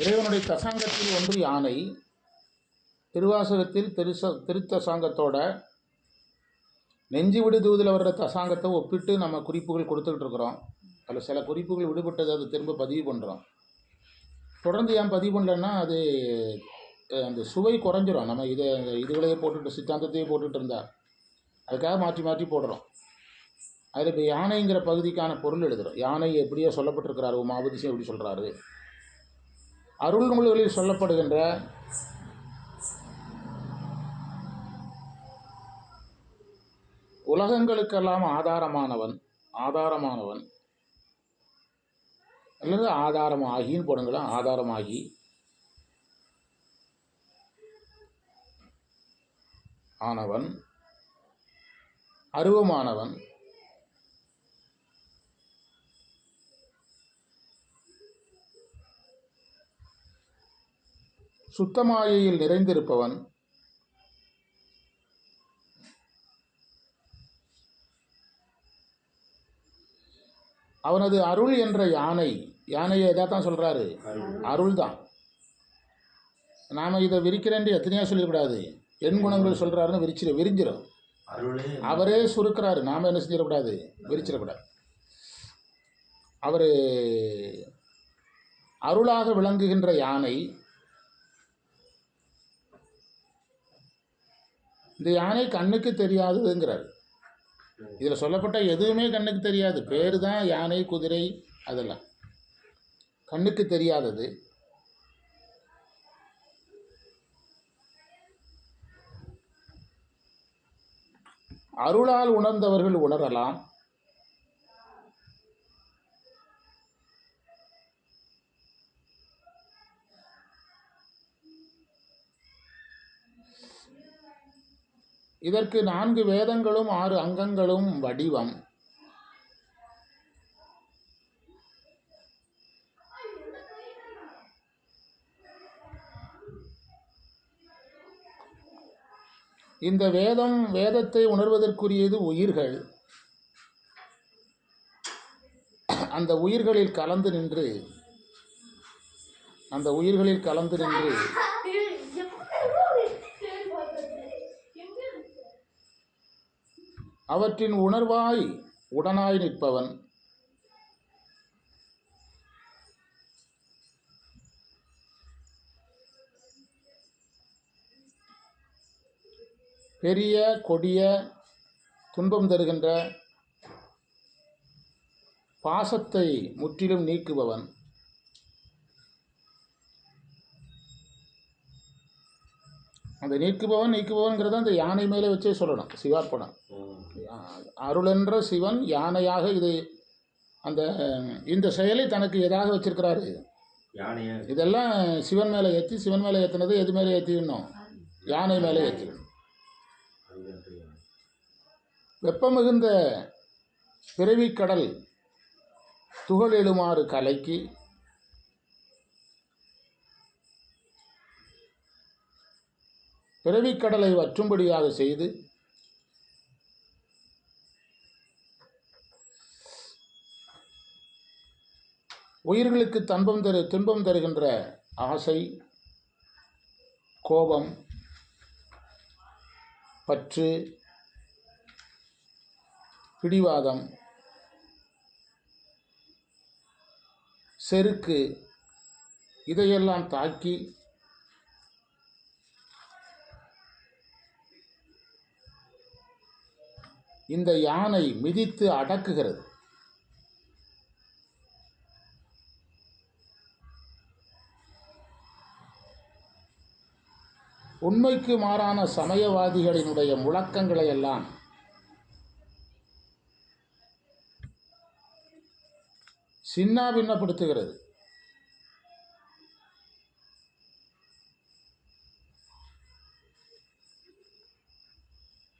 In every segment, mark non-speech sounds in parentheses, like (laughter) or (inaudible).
இறைவனுடைய தசாங்கத்தில் ஒன்று யானை. திருவாசகத்தில் திருச திருத்தசாங்கத்தோட நெஞ்சு விடு தூதில் வர்ற தசாங்கத்தை ஒப்பிட்டு நம்ம குறிப்புகள் கொடுத்துக்கிட்டு இருக்கிறோம். அதில் சில குறிப்புகள் விடுபட்டதை அதை திரும்ப பதிவு பண்ணுறோம் தொடர்ந்து ஏன் பதிவு பண்ணலன்னா அது அந்த சுவை குறைஞ்சிரும். நம்ம இதை இதுகளையே போட்டுட்டு சித்தாந்தத்தையே போட்டுட்டு இருந்தா. அதுக்காக மாற்றி மாற்றி போடுறோம். அதில் இப்போ யானைங்கிற பகுதிக்கான பொருள் எழுதுகிறோம் யானை எப்படியோ சொல்லப்பட்டிருக்கிறாரு உமாபதிசியம் எப்படி சொல்கிறாரு அருள் நூல்களில் சொல்லப்படுகின்ற உலகங்களுக்கெல்லாம் ஆதாரமானவன் ஆதாரமானவன். அல்லது ஆதாரமாகின்னு போடுங்களா ஆதாரமாகி. ஆனவன் அருவமானவன். சுத்தமாயையில் நிறைந்திருப்பவன். அவனது அருள் என்ற யானை யானையை எதாத்தான் சொல்கிறாரு அருள். தான் நாம் இதை விரிக்கிறேன்ட்டு எத்தனையோ சொல்லிடக்கூடாது. எண் குணங்கள் சொல்கிறாருன்னு விரிச்சிட விரிஞ்சிடும் அவரே சுருக்கிறாரு நாம் என்ன செஞ்சிடக்கூடாது? விரிச்சிடக்கூடாது. அவர் அருளாக விளங்குகின்ற யானை இந்த யானை கண்ணுக்கு தெரியாததுங்கிறார். இதில் சொல்லப்பட்ட எதுவுமே கண்ணுக்கு தெரியாது. பேர் தான் யானை குதிரை அதெல்லாம். கண்ணுக்கு தெரியாதது. அருளால் உணர்ந்தவர்கள் உணரலாம். இதற்கு நான்கு வேதங்களும் ஆறு அங்கங்களும் வடிவம். இந்த வேதம் வேதத்தை உணர்வதற்குரியது உயிர்கள். அந்த உயிர்களில் கலந்து நின்று அந்த உயிர்களில் கலந்து நின்று அவற்றின் உணர்வாய் உடனாய் நிற்பவன். பெரிய கொடிய துன்பம் தருகின்ற பாசத்தை முற்றிலும் நீக்குபவன். அந்த நீக்குபவன் நீக்குபவன்கிறத அந்த யானை மேலே வச்சே சொல்லணும். சிவார்ப்பணம் அருளென்ற சிவன் யானையாக இது அந்த இந்த செயலை தனக்கு எதாக வச்சிருக்கிறாரு? இதெல்லாம் சிவன் மேலே ஏற்றி சிவன் மேலே ஏற்றினது எது மேலே ஏற்றிடணும் யானை மேலே ஏற்றிடணும் அருளென்று யானை. வெப்பமிகுந்த பிறவிக் கடல் துகள் எழுமாறு கலைக்கு பிறவிக்கடலை வற்றும்படியாக செய்து உயிர்களுக்கு தன்பம் தரு துன்பம் தருகின்ற ஆசை கோபம் பற்று பிடிவாதம் செருக்கு இதையெல்லாம் தாக்கி இந்த யானை மிதித்து அடக்குகிறது. உண்மைக்கு மாறான சமயவாதிகளினுடைய முழக்கங்களை எல்லாம் சின்னா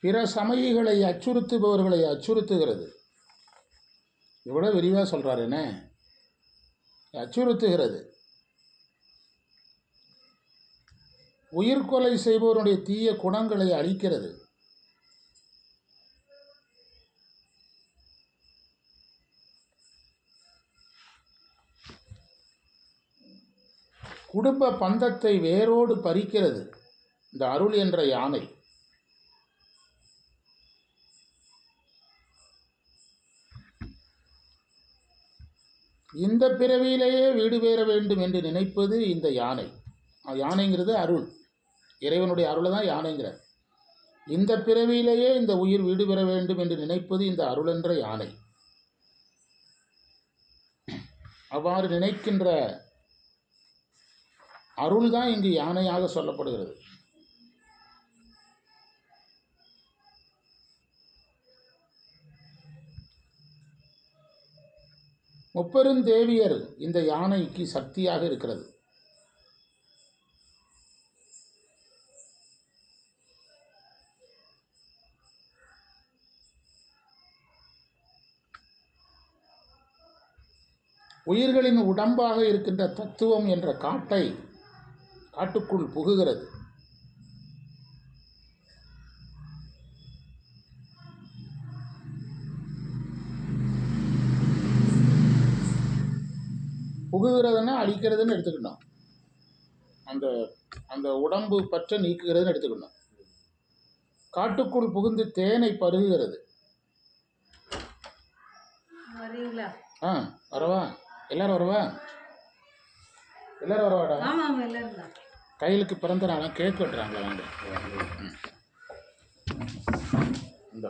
பிற சமயிகளை அச்சுறுத்துபவர்களை அச்சுறுத்துகிறது. இவ்வளோ விரிவாக சொல்கிறார் என்ன? அச்சுறுத்துகிறது. உயிர்கொலை செய்பவருடைய தீய குணங்களை அழிக்கிறது. குடும்ப பந்தத்தை வேரோடு பறிக்கிறது. இந்த அருள் என்ற யானை. இந்த பிறவியிலேயே வீடு பெற வேண்டும் என்று நினைப்பது இந்த யானை. யானைங்கிறது அருள். இறைவனுடைய அருளை தான் யானைங்கிறார். இந்த பிறவியிலேயே இந்த உயிர் வீடு பெற வேண்டும் என்று நினைப்பது இந்த அருள் என்ற யானை. அவ்வாறு நினைக்கின்ற அருள் தான் இங்கு யானையாக சொல்லப்படுகிறது. முப்பெருந்தேவியர் இந்த யானைக்கு சக்தியாக இருக்கிறது. உயிர்களின் உடம்பாக இருக்கின்ற தத்துவம் என்ற காட்டை காட்டுக்குள் புகுகிறது. புகுகிறதுன்னா அழிக்கிறதுன்னு எடுத்துக்கணும். அந்த அந்த உடம்பு பற்ற நீக்குகிறதுன்னு எடுத்துக்கணும். காட்டுக்குள் புகுந்து தேனை பருகுகிறது. ஆ வரவா? எல்லாரும் வரவா? எல்லாரும் வரவாடா? கையிலுக்கு பிறந்த நாளாம் கேக் வெட்டுறாங்களா வாங்க. இந்த.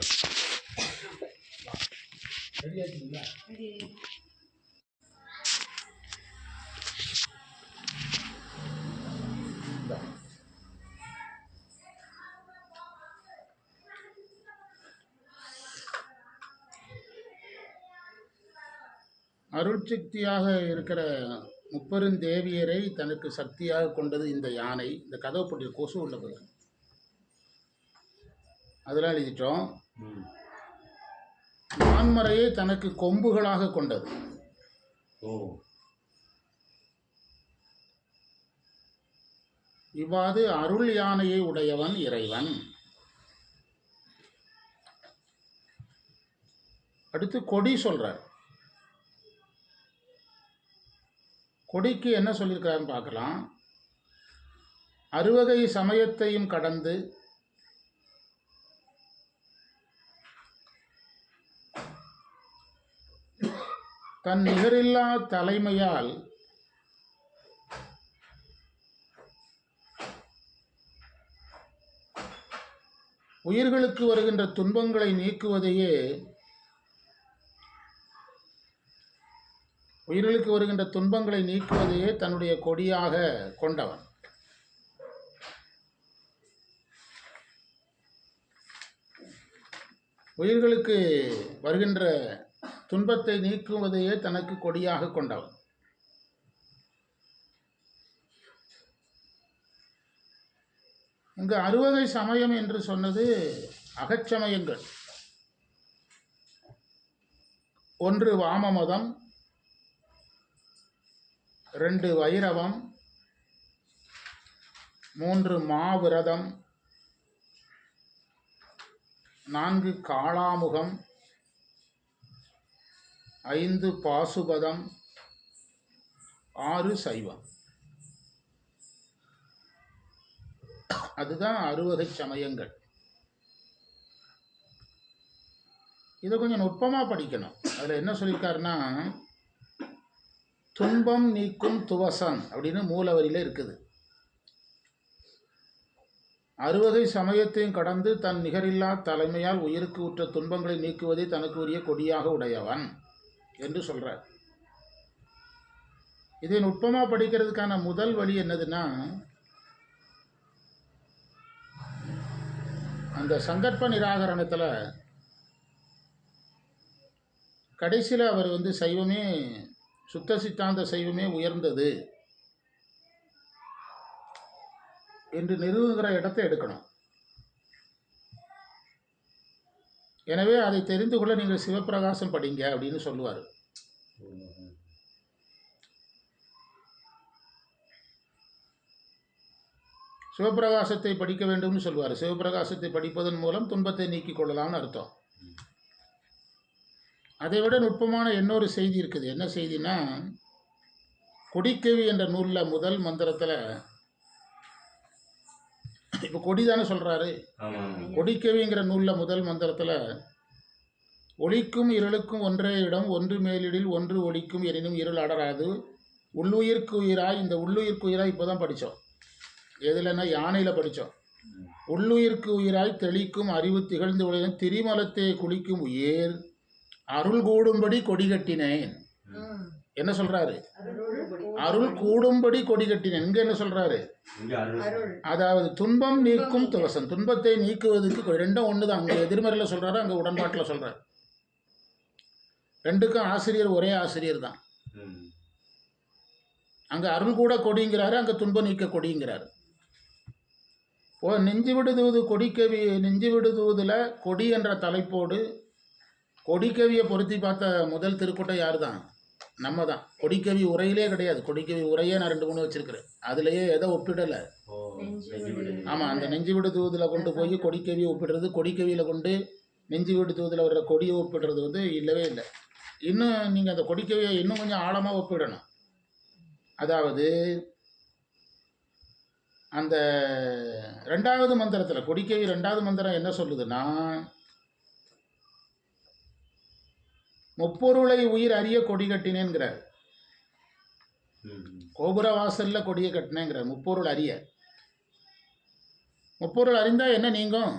அருட்சக்தியாக இருக்கிற முப்பெருந்தேவியரை தனக்கு சக்தியாக கொண்டது இந்த யானை. இந்த கதவு போட்டிய கொசு உள்ள போயிடும் அதெல்லாம் எழுதிட்டோம். நான்மறையை தனக்கு கொம்புகளாக கொண்டது. ஓ. இவ்வாறு அருள் யானையை உடையவன் இறைவன். அடுத்து கொடி சொல்றார். கொடிக்கு என்ன சொல்லியிருக்கிறாருன்னு பார்க்கலாம். அறுவகை சமயத்தையும் கடந்து தன் நிகரில்லா தலைமையால் உயிர்களுக்கு வருகின்ற துன்பங்களை நீக்குவதையே உயிர்களுக்கு வருகின்ற துன்பங்களை நீக்குவதையே தன்னுடைய கொடியாக கொண்டவன். உயிர்களுக்கு வருகின்ற துன்பத்தை நீக்குவதையே தனக்கு கொடியாக கொண்டவன். இங்கு அறுவகை சமயம் என்று சொன்னது அகச்சமயங்கள். ஒன்று வாம மதம் ரெண்டு வைரவம் மூன்று மாவிரதம் நான்கு காளாமுகம் ஐந்து பாசுபதம் ஆறு சைவம். அதுதான் அறுவகை சமயங்கள். இதை கொஞ்சம் நுட்பமாக படிக்கணும். அதில் என்ன சொல்லியிருக்காருன்னா துன்பம் நீக்கும் துவசன் அப்படின்னு மூலவரியில் இருக்குது. அறுவகை சமயத்தையும் கடந்து தன் நிகரில்லா தலைமையால் உயிருக்கு உற்ற துன்பங்களை நீக்குவதை தனக்கு உரிய கொடியாக உடையவன் என்று சொல்கிறார் இதை நுட்பமாக படிக்கிறதுக்கான முதல் வழி என்னதுன்னா அந்த சங்கற்ப நிராகரணத்தில் கடைசியில் அவர் வந்து சைவமே சுத்த சித்தாந்த சைவமே உயர்ந்தது என்று நிறுவுகிற இடத்தை எடுக்கணும். எனவே அதை தெரிந்து கொள்ள நீங்கள் சிவப்பிரகாசம் படிங்க அப்படின்னு சொல்லுவார். சிவப்பிரகாசத்தை படிக்க வேண்டும்னு சொல்லுவார். சிவப்பிரகாசத்தை படிப்பதன் மூலம் துன்பத்தை நீக்கிக் கொள்ளலாம்னு அர்த்தம். அதை விட நுட்பமான இன்னொரு செய்தி இருக்குது. என்ன செய்தினா கொடிக்கவி என்ற நூலில் முதல் மந்திரத்தில் இப்போ கொடி தானே சொல்கிறாரு கொடிக்கவிங்கிற நூலில் முதல் மந்திரத்தில் ஒளிக்கும் இருளுக்கும் ஒன்றே இடம் ஒன்று மேலிடில் ஒன்று ஒளிக்கும் எனினும் இருள் அடராது. உள்ளுயிர்க்கு உயிராய் இந்த உள்ளுயிர்க்கு உயிராய் இப்போ தான் படித்தோம் எதுலன்னா யானையில் படித்தோம் உள்ளுயிர்க்கு உயிராய் தெளிக்கும் அறிவு திகழ்ந்து உலகம் திரிமலத்தை குளிக்கும் உயிர். அருள் கூடும்படி கொடி கட்டினேன். என்ன சொல்றாரு? அருள் கூடும்படி. கொடி கட்டினேன். இங்க என்ன சொல்றாரு? அதாவது துன்பம் நீக்கும் துவசம். துன்பத்தை நீக்குவதற்கு ரெண்டும் ஒன்று தான் அங்கே எதிர்மறையில் சொல்கிறாரு அங்கே உடன்பாட்டில் சொல்கிறார் ரெண்டுக்கும் ஆசிரியர் ஒரே ஆசிரியர் தான். அங்கே அருள் கூட கொடிங்கிறாரு அங்கே துன்பம் நீக்க கொடிங்கிறாரு. ஓ நெஞ்சு விடுதூது கொடிக்கவி நெஞ்சு விடுதூதில் கொடி என்ற தலைப்போடு கொடிக்கவியை பொருத்தி பார்த்த முதல் திருக்குட்டை யார் தான் நம்ம தான் கொடிக்கவி உரையிலே கிடையாது. கொடிக்கவி உரையே நான் ரெண்டு மூணு வச்சிருக்கிறேன். அதுலேயே எதை ஒப்பிடலை? ஓ நெஞ்சு நெஞ்சு விடு. விடு. ஆமாம் அந்த நெஞ்சு விடு தூதில் கொண்டு போய் கொடிக்கவியை ஒப்பிடுறது கொடிக்கவியில் கொண்டு நெஞ்சு விடு தூதில் வர்ற கொடியை ஒப்பிடுறது வந்து இல்லவே இல்லை. இன்னும் நீங்கள் அந்த கொடிக்கவியை இன்னும் கொஞ்சம் ஆழமாக ஒப்பிடணும். அதாவது அந்த ரெண்டாவது மந்திரத்தில் கொடிக்கவி ரெண்டாவது மந்திரம் என்ன சொல்லுதுன்னா முப்பொருளை உயிர் அறிய கொடி கட்டினேங்கிறார் கோபுர வாசல்ல கொடியை கட்டினேங்கிறார் முப்பொருள் அறிய முப்பொருள் அறிந்தா என்ன நீங்கும்?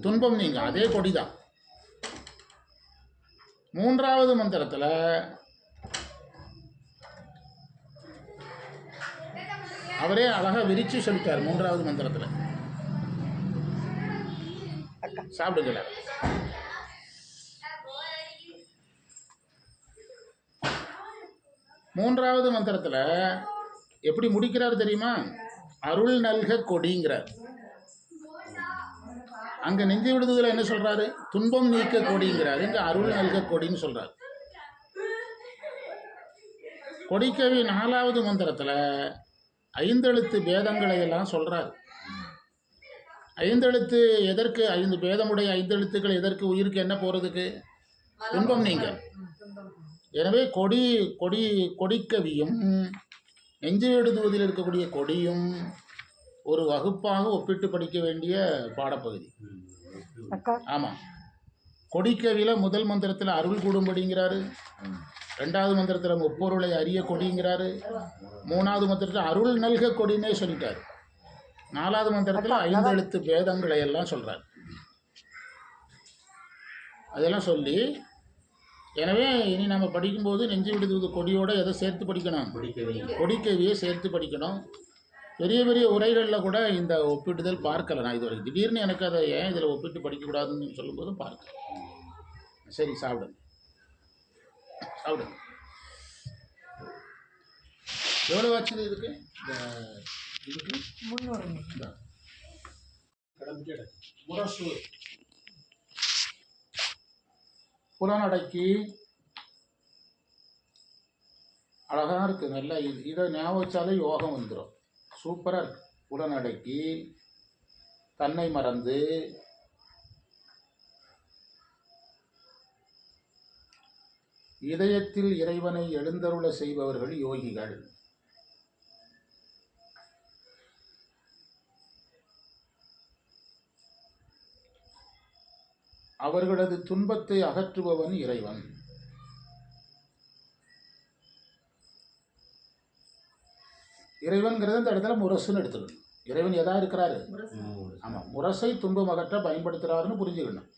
துன்பம் நீங்க அதே கொடிதான். மூன்றாவது மந்திரத்துல அவரே அழகா விரிச்சு சொல்லிட்டார் மூன்றாவது மந்திரத்துல. சாப்பிடுங்க மூன்றாவது மந்திரத்தில் எப்படி முடிக்கிறார் தெரியுமா? அருள் நல்க கொடிங்கிறார். அங்கே நெஞ்சு விடுதல என்ன சொல்கிறாரு துன்பம் நீக்க கொடிங்கிறார். இங்கே அருள் நல்க கொடின்னு சொல்கிறார் கொடிக்கவி நாலாவது மந்திரத்தில் ஐந்தெழுத்து பேதங்களை எல்லாம் சொல்கிறார் ஐந்தெழுத்து எதற்கு? ஐந்து பேதமுடைய ஐந்தெழுத்துக்கள் எதற்கு? உயிருக்கு என்ன போகிறதுக்கு துன்பம் நீங்கள் எனவே கொடி கொடி கொடிக்கவியும் நெஞ்சு எழுதுவதில் இருக்கக்கூடிய கொடியும் ஒரு வகுப்பாக ஒப்பிட்டு படிக்க வேண்டிய பாடப்பகுதி. ஆமாம் கொடிக்கவியில் முதல் மந்திரத்தில் அருள் கூடும்படிங்கிறாரு. ரெண்டாவது மந்திரத்தில் முப்பொருளை அறிய கொடிங்கிறாரு. மூணாவது மந்திரத்தில் அருள் நல்க கொடினே சொல்லிட்டாரு. நாலாவது மந்திரத்தில் ஐந்து எழுத்து பேதங்களை எல்லாம் சொல்கிறார் அதெல்லாம் சொல்லி எனவே இனி நம்ம படிக்கும்போது நெஞ்சு விடுவது கொடியோட எதை சேர்த்து படிக்கணும்? பிடிக்கவே கொடிக்கவியை சேர்த்து படிக்கணும். பெரிய பெரிய உரைகளில் கூட இந்த ஒப்பிடுதல் பார்க்கல. நான் இது வரைக்கும் திடீர்னு எனக்கு அதை ஏன் இதில் ஒப்பிட்டு படிக்கக்கூடாதுன்னு சொல்லும்போது பார்க்க சரி சாப்பிடுங்க. சாப்பிடுங்க. எவ்வளோ ஆச்சு இதுக்கு? இந்த இதுக்கு? கிடக்கு. முரசு. புலனடக்கி அழகாக இருக்குது நல்லா இது இதை ஞாபகம் வச்சாலே யோகம் வந்துடும் சூப்பராக இருக்கு. புலனடக்கி தன்னை மறந்து இதயத்தில் இறைவனை எழுந்தருள செய்பவர்கள் யோகிகள். அவர்களது துன்பத்தை அகற்றுபவன் இறைவன். இறைவன்கிறது இந்த இடத்துல முரசுன்னு எடுத்துக்கணும். இறைவன் எதா இருக்கிறாரு? ஆமாம் முரசை துன்பம் அகற்ற பயன்படுத்துகிறாருன்னு புரிஞ்சுக்கணும்.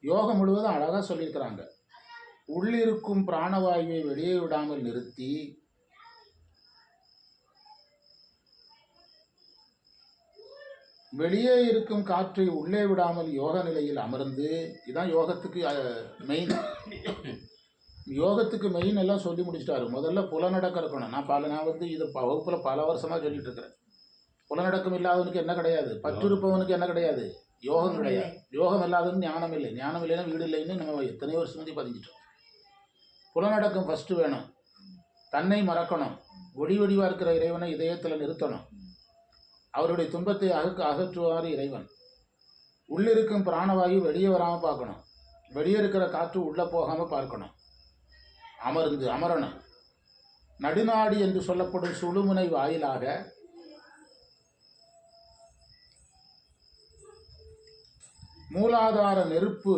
யோகம் முழுவதும் அழகாக சொல்லியிருக்கிறாங்க. உள்ளிருக்கும் பிராணவாயுவை வெளியே விடாமல் நிறுத்தி வெளியே இருக்கும் காற்றை உள்ளே விடாமல் யோக நிலையில் அமர்ந்து இதான் யோகத்துக்கு மெயின் யோகத்துக்கு மெயின் எல்லாம் சொல்லி முடிச்சிட்டாரு. முதல்ல புலநடக்கம் இருக்கணும். நான் பல நான் வந்து இது வகுப்புல பல வருஷமாக சொல்லிட்டு இருக்கிறேன். புலநடக்கம் இல்லாதவனுக்கு என்ன கிடையாது? பற்று இருப்பவனுக்கு என்ன கிடையாது? யோகம் கிடையாது. யோகம் இல்லாதவன் ஞானம் இல்லை. ஞானம் இல்லைன்னா வீடு இல்லைன்னு நம்ம எத்தனையோ வருஷம் முந்தி பதிஞ்சிட்டோம். புலநடக்கம் ஃபஸ்ட்டு வேணும். தன்னை மறக்கணும். ஒடி வடிவாக இருக்கிற இறைவனை இதயத்தில் நிறுத்தணும். அவருடைய துன்பத்தை அகக்க அகற்றுவார் இறைவன். உள்ளிருக்கும் பிராணவாயு வெளியே வராமல் பார்க்கணும். வெளியே இருக்கிற காற்று உள்ளே போகாமல் பார்க்கணும். அமர்ந்து அமரணும். நடுநாடி என்று சொல்லப்படும் சுழுமுனை வாயிலாக மூலாதார நெருப்பு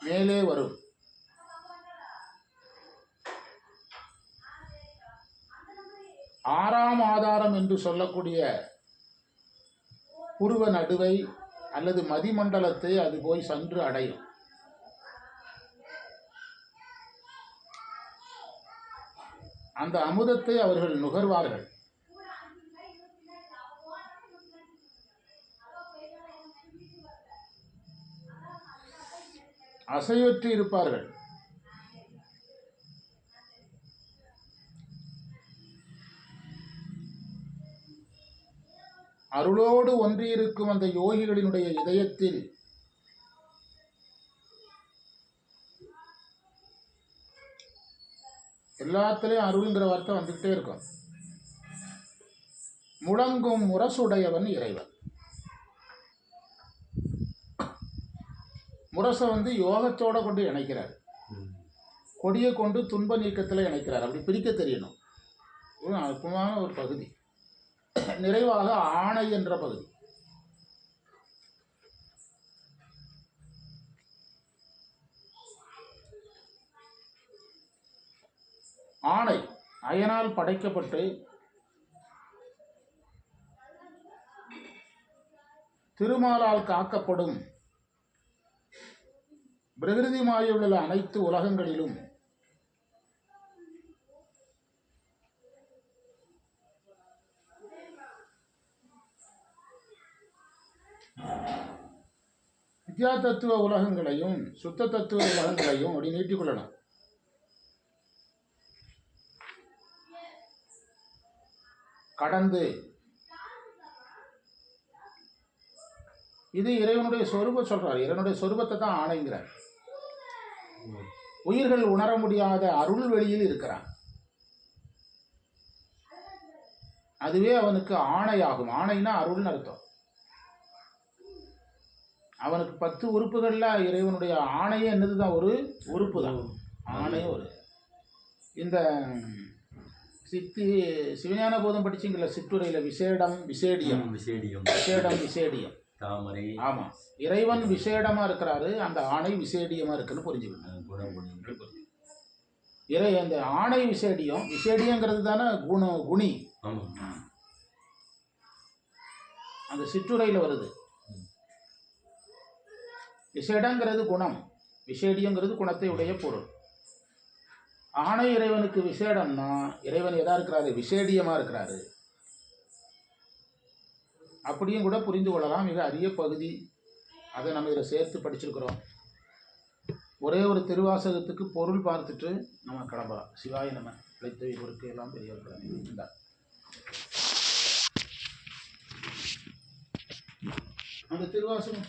மேலே வரும். ஆறாம் ஆதாரம் என்று சொல்லக்கூடிய புருவ நடுவை அல்லது மதிமண்டலத்தை அது போய் சென்று அடையும். அந்த அமுதத்தை அவர்கள் நுகர்வார்கள். அசைவற்று இருப்பார்கள். அருளோடு ஒன்றியிருக்கும் அந்த யோகிகளினுடைய இதயத்தில் எல்லாத்துலேயும் அருள்ங்கிற வார்த்தை வந்துக்கிட்டே இருக்கும். முழங்கும் முரசுடையவன் இறைவன். முரசை வந்து யோகத்தோட கொண்டு இணைக்கிறார். கொடியை கொண்டு துன்ப நீக்கத்தில் இணைக்கிறார். அப்படி பிரிக்க தெரியணும். ஒரு அற்புதமான ஒரு பகுதி. (coughs) நிறைவாக ஆணை என்ற பகுதி. ஆணை அயனால் படைக்கப்பட்டு திருமாலால் காக்கப்படும் பிரகிருதிமாயுள்ள அனைத்து உலகங்களிலும் வித்யா தத்துவ உலகங்களையும் சுத்த தத்துவ உலகங்களையும் அப்படி நீட்டிக்கொள்ளலாம் கடந்து. இது இறைவனுடைய சொரூப சொல்றார். இறைவனுடைய சொரூபத்தை தான் ஆணைங்கிறார். உயிர்கள் உணர முடியாத அருள் வெளியில் இருக்கிறான். அதுவே அவனுக்கு ஆணையாகும். ஆணைனா அருள்னு அர்த்தம். அவனுக்கு பத்து உறுப்புகள்ல இறைவனுடைய ஆணையே என்னதுதான்? ஒரு உறுப்பு தான் ஆணை ஒரு. இந்த சித்தி சிவஞான போதம் படிச்சீங்கல்ல சிற்றுரையில விசேடம் விசேடியம். விசேடியம். விசேடம் விசேடியம். தாமரை. ஆமா. இறைவன் விசேடமா இருக்கிறாரு அந்த ஆணை விசேடியமா இருக்குன்னு புரிஞ்சுக்கணும். இறை அந்த ஆணை விசேடியம் விசேடியங்கிறது தானே குண குணி. ஆமாம் அந்த சிற்றுரையில் வருது. விசேடங்கிறது குணம். விசேடியங்கிறது குணத்தை உடைய பொருள். ஆணை இறைவனுக்கு விசேடம்னா இறைவன் எதா இருக்கிறாரு? விசேடியமாக இருக்கிறாரு. அப்படியும் கூட புரிந்து கொள்ளலாம். மிக அரிய பகுதி. அதை நம்ம இதில் சேர்த்து படிச்சிருக்கிறோம். ஒரே ஒரு திருவாசகத்துக்கு பொருள் பார்த்துட்டு நம்ம கிளம்பலாம். சிவாய நம்ம பிழைத்தவை பொறுக்கு எல்லாம் பெரியவர்கள் இந்தா. அந்த திருவாசகம்